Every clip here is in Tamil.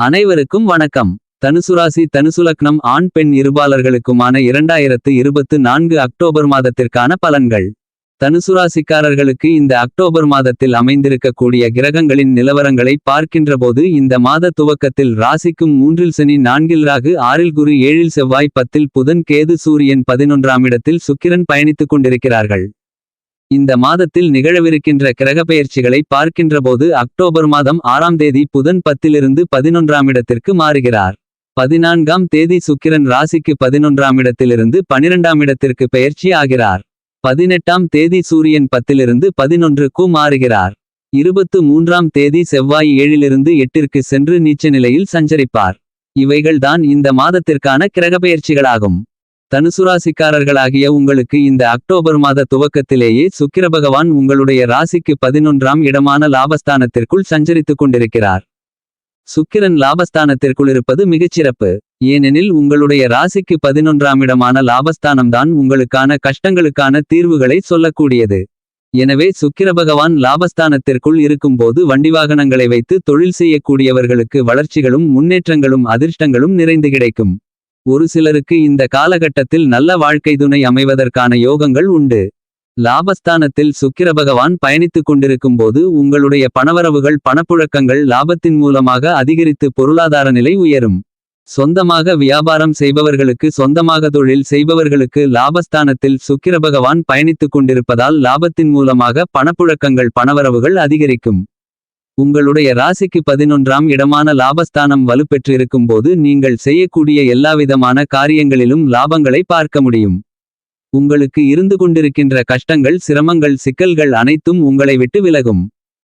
அனைவருக்கும் வணக்கம். தனுசுராசி தனுசுலக்னம் ஆண் பெண் இருபாலர்களுக்குமான இரண்டாயிரத்து இருபத்து நான்கு அக்டோபர் மாதத்திற்கான பலன்கள். தனுசுராசிக்காரர்களுக்கு இந்த அக்டோபர் மாதத்தில் அமைந்திருக்கக்கூடிய கிரகங்களின் நிலவரங்களை பார்க்கின்றபோது இந்த மாத துவக்கத்தில் ராசிக்கும் மூன்றில் சனி நான்கில் ராகு ஆறில் குரு ஏழில் செவ்வாய் பத்தில் புதன் கேது சூரியன் பதினொன்றாம் இடத்தில் சுக்கிரன் பயணித்துக் கொண்டிருக்கிறார்கள். இந்த மாதத்தில் நிகழவிருக்கின்ற கிரகப்பெயர்ச்சிகளை பார்க்கின்றபோது அக்டோபர் மாதம் ஆறாம் தேதி புதன் பத்திலிருந்து பதினொன்றாம் இடத்திற்கு மாறுகிறார். பதினான்காம் தேதி சுக்கிரன் ராசிக்கு பதினொன்றாம் இடத்திலிருந்து பனிரெண்டாம் இடத்திற்கு பெயர்ச்சி ஆகிறார். பதினெட்டாம் தேதி சூரியன் பத்திலிருந்து பதினொன்றுக்கு மாறுகிறார். இருபத்து மூன்றாம் தேதி செவ்வாய் ஏழிலிருந்து எட்டிற்கு சென்று நீச்ச நிலையில் சஞ்சரிப்பார். இவைகள்தான் இந்த மாதத்திற்கான கிரகப்பெயர்ச்சிகளாகும். தனுசுராசிக்காரர்களாகிய உங்களுக்கு இந்த அக்டோபர் மாத துவக்கத்திலேயே சுக்கிர பகவான் உங்களுடைய ராசிக்கு பதினொன்றாம் இடமான லாபஸ்தானத்திற்குள் சஞ்சரித்துக் கொண்டிருக்கிறார். சுக்கிரன் லாபஸ்தானத்திற்குள் இருப்பது மிகச்சிறப்பு. ஏனெனில் உங்களுடைய ராசிக்கு பதினொன்றாம் இடமான லாபஸ்தானம்தான் உங்களுக்கான கஷ்டங்களுக்கான தீர்வுகளை சொல்லக்கூடியது. எனவே சுக்கிர பகவான் லாபஸ்தானத்திற்குள் இருக்கும்போது வண்டி வாகனங்களை வைத்து தொழில் செய்யக்கூடியவர்களுக்கு வளர்ச்சிகளும் முன்னேற்றங்களும் அதிர்ஷ்டங்களும் நிறைந்து கிடைக்கும். ஒரு சிலருக்கு இந்த காலகட்டத்தில் நல்ல வாழ்க்கை துணை அமைவதற்கான யோகங்கள் உண்டு. லாபஸ்தானத்தில் சுக்கிர பகவான் பயணித்துக் கொண்டிருக்கும்போது உங்களுடைய பணவரவுகள் பணப்புழக்கங்கள் லாபத்தின் மூலமாக அதிகரித்து பொருளாதார நிலை உயரும். சொந்தமாக வியாபாரம் செய்பவர்களுக்கு சொந்தமாக தொழில் செய்பவர்களுக்கு லாபஸ்தானத்தில் சுக்கிர பகவான் பயணித்துக் கொண்டிருப்பதால் லாபத்தின் மூலமாக பணப்புழக்கங்கள் பணவரவுகள் அதிகரிக்கும். உங்களுடைய ராசிக்கு பதினொன்றாம் இடமான லாபஸ்தானம் வலுப்பெற்றிருக்கும் போது நீங்கள் செய்யக்கூடிய எல்லாவிதமான காரியங்களிலும் லாபங்களை பார்க்க முடியும். உங்களுக்கு இருந்து கொண்டிருக்கின்ற கஷ்டங்கள் சிரமங்கள் சிக்கல்கள் அனைத்தும் உங்களை விட்டு விலகும்.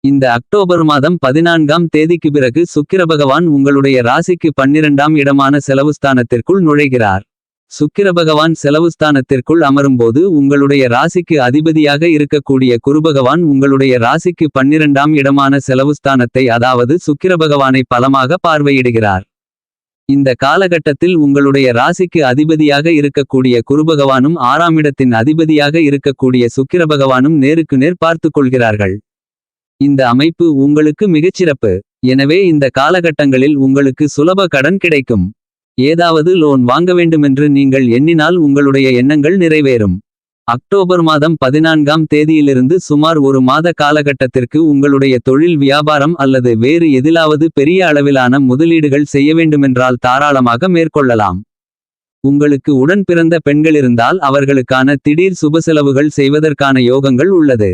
இந்த அக்டோபர் மாதம் பதினான்காம் தேதிக்கு பிறகு சுக்கிர பகவான் உங்களுடைய ராசிக்கு பன்னிரண்டாம் இடமான செலவுஸ்தானத்திற்குள் நுழைகிறார். சுக்கிர பகவான் செலவுஸ்தானத்திற்குள் அமரும்போது உங்களுடைய ராசிக்கு அதிபதியாக இருக்கக்கூடிய குருபகவான் உங்களுடைய ராசிக்கு பன்னிரண்டாம் இடமான செலவுஸ்தானத்தை அதாவது சுக்கிர பகவானை பலமாக பார்வையிடுகிறார். இந்த காலகட்டத்தில் உங்களுடைய ராசிக்கு அதிபதியாக இருக்கக்கூடிய குருபகவானும் ஆறாம் இடத்தின் அதிபதியாக இருக்கக்கூடிய சுக்கிர பகவானும் நேருக்கு நேர் பார்த்து கொள்கிறார்கள். இந்த அமைப்பு உங்களுக்கு மிகச்சிறப்பு. எனவே இந்த காலகட்டங்களில் உங்களுக்கு சுலப கடன் கிடைக்கும். ஏதாவது லோன் வாங்க வேண்டுமென்று நீங்கள் எண்ணினால் உங்களுடைய எண்ணங்கள் நிறைவேறும். அக்டோபர் மாதம் பதினான்காம் தேதியிலிருந்து சுமார் ஒரு மாத காலகட்டத்திற்கு உங்களுடைய தொழில் வியாபாரம் அல்லது வேறு எதிலாவது பெரிய அளவிலான முதலீடுகள் செய்ய வேண்டுமென்றால் தாராளமாக மேற்கொள்ளலாம். உங்களுக்கு உடன் பிறந்த பெண்கள் இருந்தால் அவர்களுக்கான திடீர் சுப செலவுகள் செய்வதற்கான யோகங்கள் உள்ளது.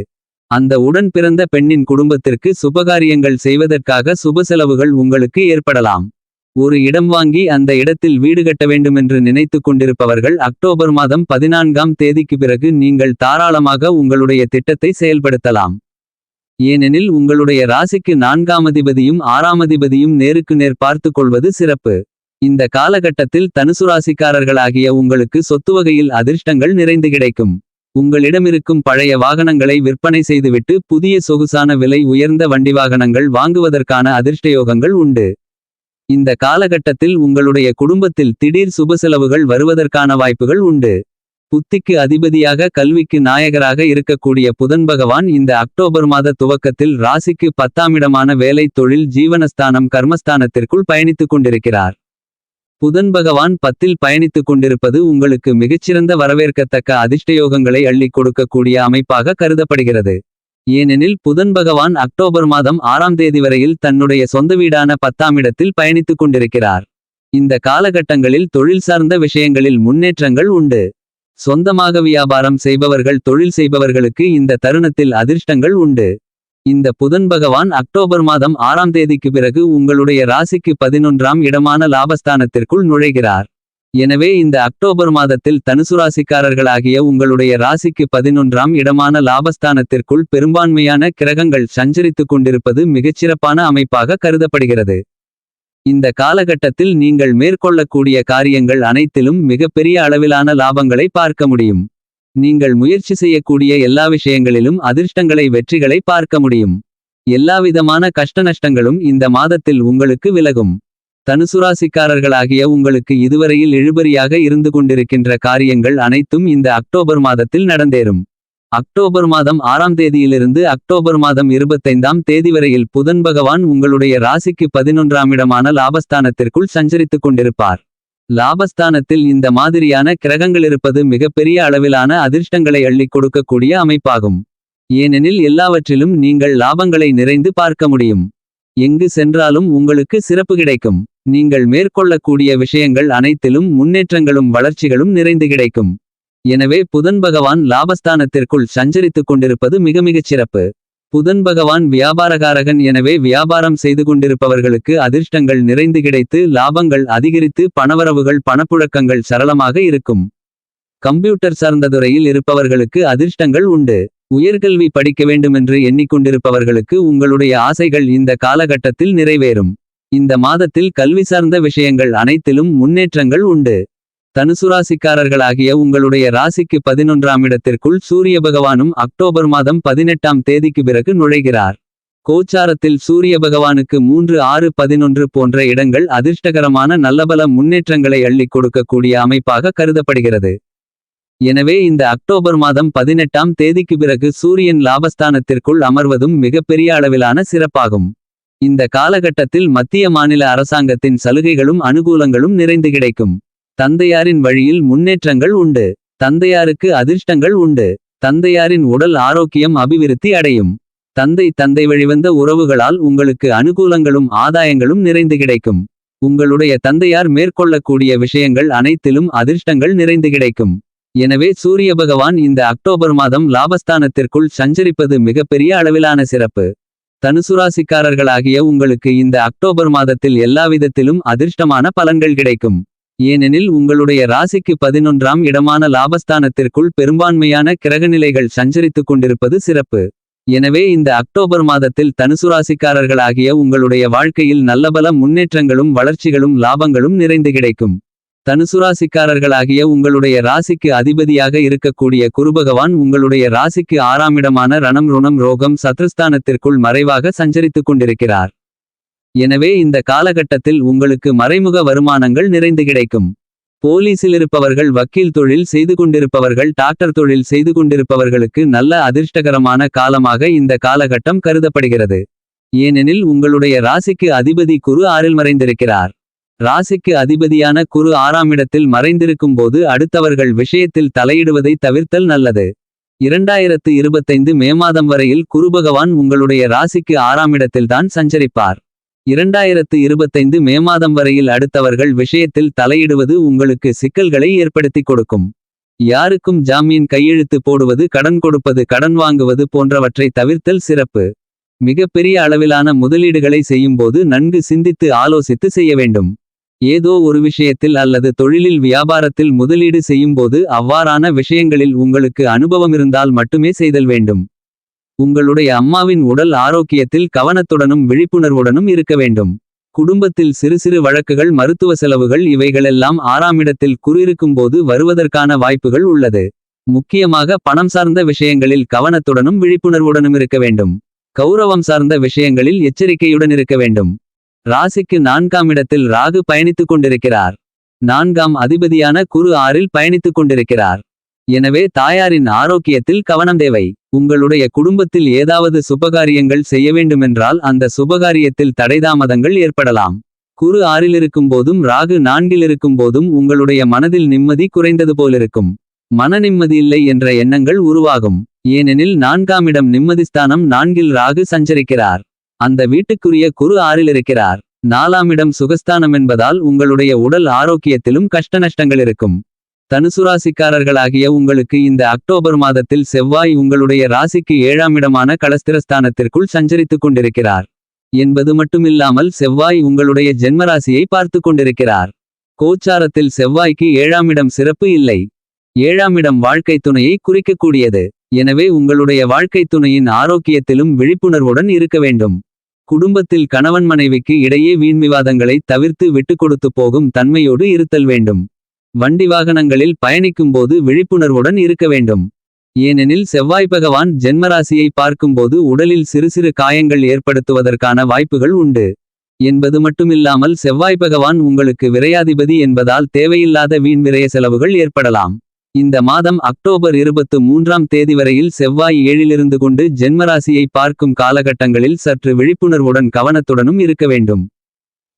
அந்த உடன் பிறந்த பெண்ணின் குடும்பத்திற்கு சுபகாரியங்கள் செய்வதற்காக சுப செலவுகள் உங்களுக்கு ஏற்படலாம். ஒரு இடம் வாங்கி அந்த இடத்தில் வீடு கட்ட வேண்டுமென்று நினைத்துக் கொண்டிருப்பவர்கள் அக்டோபர் மாதம் பதினான்காம் தேதிக்கு பிறகு நீங்கள் தாராளமாக உங்களுடைய திட்டத்தை செயல்படுத்தலாம். ஏனெனில் உங்களுடைய ராசிக்கு நான்காம் அதிபதியும் ஆறாம் அதிபதியும் நேருக்கு நேர் பார்த்து கொள்வது சிறப்பு. இந்த காலகட்டத்தில் தனுசு ராசிக்காரர்களாகிய உங்களுக்கு சொத்து வகையில் அதிர்ஷ்டங்கள் நிறைந்து கிடைக்கும். உங்களிடமிருக்கும் பழைய வாகனங்களை விற்பனை செய்துவிட்டு புதிய சொகுசான விலை உயர்ந்த வண்டி வாகனங்கள் வாங்குவதற்கான அதிர்ஷ்டயோகங்கள் உண்டு. இந்த காலகட்டத்தில் உங்களுடைய குடும்பத்தில் திடீர் சுப செலவுகள் வருவதற்கான வாய்ப்புகள் உண்டு. புத்திக்கு அதிபதியாக கல்விக்கு நாயகராக இருக்கக்கூடிய புதன் பகவான் இந்த அக்டோபர் மாத துவக்கத்தில் ராசிக்கு பத்தாமிடமான வேலை தொழில் ஜீவனஸ்தானம் கர்மஸ்தானத்திற்குள் பயணித்துக் கொண்டிருக்கிறார். புதன் பகவான் பத்தில் பயணித்துக் கொண்டிருப்பது உங்களுக்கு மிகச்சிறந்த வரவேற்கத்தக்க அதிர்ஷ்டயோகங்களை அள்ளிக் கொடுக்கக்கூடிய அமைப்பாக கருதப்படுகிறது. ஏனெனில் புதன் பகவான் அக்டோபர் மாதம் ஆறாம் தேதி வரையில் தன்னுடைய சொந்த வீடான பத்தாம் இடத்தில் பயணித்துக் கொண்டிருக்கிறார். இந்த காலகட்டங்களில் தொழில் சார்ந்த விஷயங்களில் முன்னேற்றங்கள் உண்டு. சொந்தமாக வியாபாரம் செய்பவர்கள் தொழில் செய்பவர்களுக்கு இந்த தருணத்தில் அதிர்ஷ்டங்கள் உண்டு. இந்த புதன் பகவான் அக்டோபர் மாதம் ஆறாம் தேதிக்கு பிறகு உங்களுடைய ராசிக்கு பதினொன்றாம் இடமான லாபஸ்தானத்திற்குள் நுழைகிறார். எனவே இந்த அக்டோபர் மாதத்தில் தனுசு ராசிக்காரர்களாகிய உங்களுடைய ராசிக்கு பதினொன்றாம் இடமான லாபஸ்தானத்திற்குள் பெரும்பான்மையான கிரகங்கள் சஞ்சரித்துக் கொண்டிருப்பது மிகச்சிறப்பான அமைப்பாக கருதப்படுகிறது. இந்த காலகட்டத்தில் நீங்கள் மேற்கொள்ளக்கூடிய காரியங்கள் அனைத்திலும் மிகப்பெரிய அளவிலான லாபங்களை பார்க்க முடியும். நீங்கள் முயற்சி செய்யக்கூடிய எல்லா விஷயங்களிலும் அதிர்ஷ்டங்களை வெற்றிகளை பார்க்க முடியும். எல்லாவிதமான கஷ்டநஷ்டங்களும் இந்த மாதத்தில் உங்களுக்கு விலகும். தனுசுராசிக்காரர்களாகிய உங்களுக்கு இதுவரையில் இழுபறியாக இருந்து கொண்டிருக்கின்ற காரியங்கள் அனைத்தும் இந்த அக்டோபர் மாதத்தில் நடந்தேறும். அக்டோபர் மாதம் ஆறாம் தேதியிலிருந்து அக்டோபர் மாதம் இருபத்தைந்தாம் தேதி வரையில் புதன் பகவான் உங்களுடைய ராசிக்கு பதினொன்றாம் இடமான லாபஸ்தானத்திற்குள் சஞ்சரித்துக் கொண்டிருப்பார். லாபஸ்தானத்தில் இந்த மாதிரியான கிரகங்கள் இருப்பது மிகப்பெரிய அளவிலான அதிர்ஷ்டங்களை அள்ளிக் கொடுக்கக்கூடிய அமைப்பாகும். ஏனெனில் எல்லாவற்றிலும் நீங்கள் லாபங்களை நிறைந்து பார்க்க முடியும். எங்கு சென்றாலும் உங்களுக்கு சிறப்பு கிடைக்கும். நீங்கள் மேற்கொள்ளக்கூடிய விஷயங்கள் அனைத்திலும் முன்னேற்றங்களும் வளர்ச்சிகளும் நிறைந்து கிடைக்கும். எனவே புதன் பகவான் லாபஸ்தானத்திற்குள் சஞ்சரித்துக் கொண்டிருப்பது மிக மிகச் சிறப்பு. புதன் பகவான் வியாபாரகாரகன் எனவே வியாபாரம் செய்து கொண்டிருப்பவர்களுக்கு அதிர்ஷ்டங்கள் நிறைந்து கிடைத்து லாபங்கள் அதிகரித்து பணவரவுகள் பணப்புழக்கங்கள் சரளமாக இருக்கும். கம்ப்யூட்டர் சார்ந்த துறையில் இருப்பவர்களுக்கு அதிர்ஷ்டங்கள் உண்டு. உயர்கல்வி படிக்க வேண்டுமென்று எண்ணிக்கொண்டிருப்பவர்களுக்கு உங்களுடைய ஆசைகள் இந்த காலகட்டத்தில் நிறைவேறும். இந்த மாதத்தில் கல்வி சார்ந்த விஷயங்கள் அனைத்திலும் முன்னேற்றங்கள் உண்டு. தனுசுராசிக்காரர்களாகிய உங்களுடைய ராசிக்கு பதினொன்றாம் இடத்திற்குள் சூரிய பகவானும் அக்டோபர் மாதம் பதினெட்டாம் தேதிக்கு பிறகு நுழைகிறார். கோச்சாரத்தில் சூரிய பகவானுக்கு மூன்று ஆறு பதினொன்று போன்ற இடங்கள் அதிர்ஷ்டகரமான நல்லபல முன்னேற்றங்களை அள்ளிக் கொடுக்கக்கூடிய அமைப்பாக கருதப்படுகிறது. எனவே இந்த அக்டோபர் மாதம் பதினெட்டாம் தேதிக்கு பிறகு சூரியன் லாபஸ்தானத்திற்குள் அமர்வதும் மிகப்பெரிய அளவிலான சிறப்பாகும். இந்த காலகட்டத்தில் மத்திய மாநில அரசாங்கத்தின் சலுகைகளும் அனுகூலங்களும் நிறைந்து கிடைக்கும். தந்தையாரின் வழியில் முன்னேற்றங்கள் உண்டு. தந்தையாருக்கு அதிர்ஷ்டங்கள் உண்டு. தந்தையாரின் உடல் ஆரோக்கியம் அபிவிருத்தி அடையும். தந்தை தந்தை வழிவந்த உறவுகளால் உங்களுக்கு அனுகூலங்களும் ஆதாயங்களும் நிறைந்து கிடைக்கும். உங்களுடைய தந்தையார் மேற்கொள்ளக்கூடிய விஷயங்கள் அனைத்திலும் அதிர்ஷ்டங்கள் நிறைந்து கிடைக்கும். எனவே சூரிய பகவான் இந்த அக்டோபர் மாதம் லாபஸ்தானத்திற்குள் சஞ்சரிப்பது மிகப்பெரிய அளவிலான சிறப்பு. தனுசுராசிக்காரர்களாகிய உங்களுக்கு இந்த அக்டோபர் மாதத்தில் எல்லாவிதத்திலும் அதிர்ஷ்டமான பலன்கள் கிடைக்கும். ஏனெனில் உங்களுடைய ராசிக்கு பதினொன்றாம் இடமான லாபஸ்தானத்திற்குள் பெரும்பான்மையான கிரகநிலைகள் சஞ்சரித்துக் கொண்டிருப்பது சிறப்பு. எனவே இந்த அக்டோபர் மாதத்தில் தனுசுராசிக்காரர்களாகிய உங்களுடைய வாழ்க்கையில் நல்லபல முன்னேற்றங்களும் வளர்ச்சிகளும் லாபங்களும் நிறைந்து கிடைக்கும். தனுசுராசிக்காரர்களாகிய உங்களுடைய ராசிக்கு அதிபதியாக இருக்கக்கூடிய குருபகவான் உங்களுடைய ராசிக்கு ஆறாம் இடமான ரணம் ருணம் ரோகம் சத்ருஸ்தானத்திற்குள் மறைவாக சஞ்சரித்துக் கொண்டிருக்கிறார். எனவே இந்த காலகட்டத்தில் உங்களுக்கு மறைமுக வருமானங்கள் நிறைந்து கிடைக்கும். போலீசில் இருப்பவர்கள் வக்கீல் தொழில் செய்து கொண்டிருப்பவர்கள் டாக்டர் தொழில் செய்து கொண்டிருப்பவர்களுக்கு நல்ல அதிர்ஷ்டகரமான காலமாக இந்த காலகட்டம் கருதப்படுகிறது. ஏனெனில் உங்களுடைய ராசிக்கு அதிபதி குரு ஆறில் மறைந்திருக்கிறார். ராசிக்கு அதிபதியான குரு ஆறாமிடத்தில் மறைந்திருக்கும் போது அடுத்தவர்கள் விஷயத்தில் தலையிடுவதை தவிர்த்தல் நல்லது. இரண்டாயிரத்து இருபத்தைந்து மே மாதம் வரையில் குருபகவான் உங்களுடைய ராசிக்கு ஆறாமிடத்தில்தான் சஞ்சரிப்பார். இரண்டாயிரத்து இருபத்தைந்து மே மாதம் வரையில் அடுத்தவர்கள் விஷயத்தில் தலையிடுவது உங்களுக்கு சிக்கல்களை ஏற்படுத்திக் கொடுக்கும். யாருக்கும் ஜாமீன் கையெழுத்து போடுவது கடன் கொடுப்பது கடன் வாங்குவது போன்றவற்றை தவிர்த்தல் சிறப்பு. மிகப்பெரிய அளவிலான முதலீடுகளை செய்யும்போது நன்கு சிந்தித்து ஆலோசித்து செய்ய வேண்டும். ஏதோ ஒரு விஷயத்தில் அல்லது தொழிலில் வியாபாரத்தில் முதலீடு செய்யும்போது அவ்வாறான விஷயங்களில் உங்களுக்கு அனுபவமிருந்தால் மட்டுமே செய்தல் வேண்டும். உங்களுடைய அம்மாவின் உடல் ஆரோக்கியத்தில் கவனத்துடனும் விழிப்புணர்வுடனும் இருக்க வேண்டும். குடும்பத்தில் சிறு சிறு வழக்குகள் மருத்துவ செலவுகள் இவைகளெல்லாம் ஆறாமிடத்தில் குறியிருக்கும்போது வருவதற்கான வாய்ப்புகள் உள்ளது. முக்கியமாக பணம் சார்ந்த விஷயங்களில் கவனத்துடனும் விழிப்புணர்வுடனும் இருக்க வேண்டும். கௌரவம் சார்ந்த விஷயங்களில் எச்சரிக்கையுடன் இருக்க வேண்டும். ராசிக்கு நான்காம் இடத்தில் ராகு பயணித்துக் கொண்டிருக்கிறார். நான்காம் அதிபதியான குரு ஆறில் பயணித்துக் கொண்டிருக்கிறார். எனவே தாயாரின் ஆரோக்கியத்தில் கவனம் தேவை. உங்களுடைய குடும்பத்தில் ஏதாவது சுபகாரியங்கள் செய்ய வேண்டுமென்றால் அந்த சுபகாரியத்தில் தடைதாமதங்கள் ஏற்படலாம். குரு ஆறிலிருக்கும் போதும் ராகு நான்கிலிருக்கும் போதும் உங்களுடைய மனதில் நிம்மதி குறைந்தது போலிருக்கும். மன நிம்மதியில்லை என்ற எண்ணங்கள் உருவாகும். ஏனெனில் நான்காம் இடம் நிம்மதிஸ்தானம் நான்கில் ராகு சஞ்சரிக்கிறார். அந்த வீட்டுக்குரிய குரு ஆறில் இருக்கிறார். நாலாம் இடம் சுகஸ்தானம் என்பதால் உங்களுடைய உடல் ஆரோக்கியத்திலும் கஷ்டநஷ்டங்கள் இருக்கும். தனுசுராசிக்காரர்களாகிய உங்களுக்கு இந்த அக்டோபர் மாதத்தில் செவ்வாய் உங்களுடைய ராசிக்கு ஏழாம் இடமான களஸ்திரஸ்தானத்திற்குள் சஞ்சரித்துக் கொண்டிருக்கிறார். என்பது மட்டுமில்லாமல் செவ்வாய் உங்களுடைய ஜென்மராசியை பார்த்து கொண்டிருக்கிறார். கோச்சாரத்தில் செவ்வாய்க்கு ஏழாம் இடம் சிறப்பு இல்லை. ஏழாம் இடம் வாழ்க்கை துணையை குறிக்கக்கூடியது. எனவே உங்களுடைய வாழ்க்கை துணையின் ஆரோக்கியத்திலும் விழிப்புணர்வுடன் இருக்க வேண்டும். குடும்பத்தில் கணவன் மனைவிக்கு இடையே வீண்விவாதங்களை தவிர்த்து விட்டு கொடுத்து போகும் தன்மையோடு இருத்தல் வேண்டும். வண்டி வாகனங்களில் பயணிக்கும்போது விழிப்புணர்வுடன் இருக்க வேண்டும். ஏனெனில் செவ்வாய் பகவான் ஜென்மராசியை பார்க்கும்போது உடலில் சிறு சிறு காயங்கள் ஏற்படுத்துவதற்கான வாய்ப்புகள் உண்டு. என்பது மட்டுமில்லாமல் செவ்வாய் பகவான் உங்களுக்கு விரையாதிபதி என்பதால் தேவையில்லாத வீண் விரய செலவுகள் ஏற்படலாம். இந்த மாதம் அக்டோபர் இருபத்து மூன்றாம் தேதி வரையில் செவ்வாய் ஏழிலிருந்து கொண்டு ஜென்மராசியை பார்க்கும் காலகட்டங்களில் சற்று விழிப்புணர்வுடன் கவனத்துடனும் இருக்க வேண்டும்.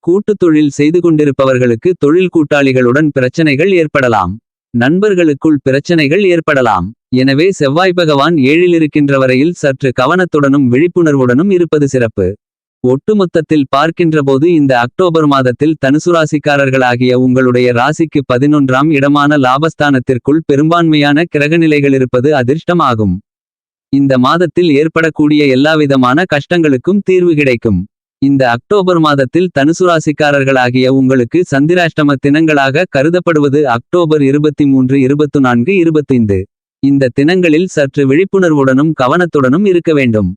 கூட்டுத் தொழில் செய்து கொண்டிருப்பவர்களுக்கு தொழில் கூட்டாளிகளுடன் பிரச்சனைகள் ஏற்படலாம். நண்பர்களுக்குள் பிரச்சனைகள் ஏற்படலாம். எனவே செவ்வாய் பகவான் ஏழிலிருக்கின்ற வரையில் சற்று கவனத்துடனும் விழிப்புணர்வுடனும் இருப்பது சிறப்பு. ஒட்டுமொத்தத்தில் பார்க்கின்றபோது இந்த அக்டோபர் மாதத்தில் தனுசு ராசிக்காரர்களாகிய உங்களுடைய ராசிக்கு பதினொன்றாம் இடமான லாபஸ்தானத்திற்குள் பெரும்பான்மையான கிரகநிலைகள் இருப்பது அதிர்ஷ்டமாகும். இந்த மாதத்தில் ஏற்படக்கூடிய எல்லாவிதமான கஷ்டங்களுக்கும் தீர்வு கிடைக்கும். இந்த அக்டோபர் மாதத்தில் தனுசு ராசிக்காரர்களாகிய உங்களுக்கு சந்திராஷ்டம தினங்களாக கருதப்படுவது அக்டோபர் இருபத்தி மூன்று இருபத்து நான்கு இருபத்தைந்து. இந்த தினங்களில் சற்று விழிப்புணர்வுடனும் கவனத்துடனும் இருக்க வேண்டும்.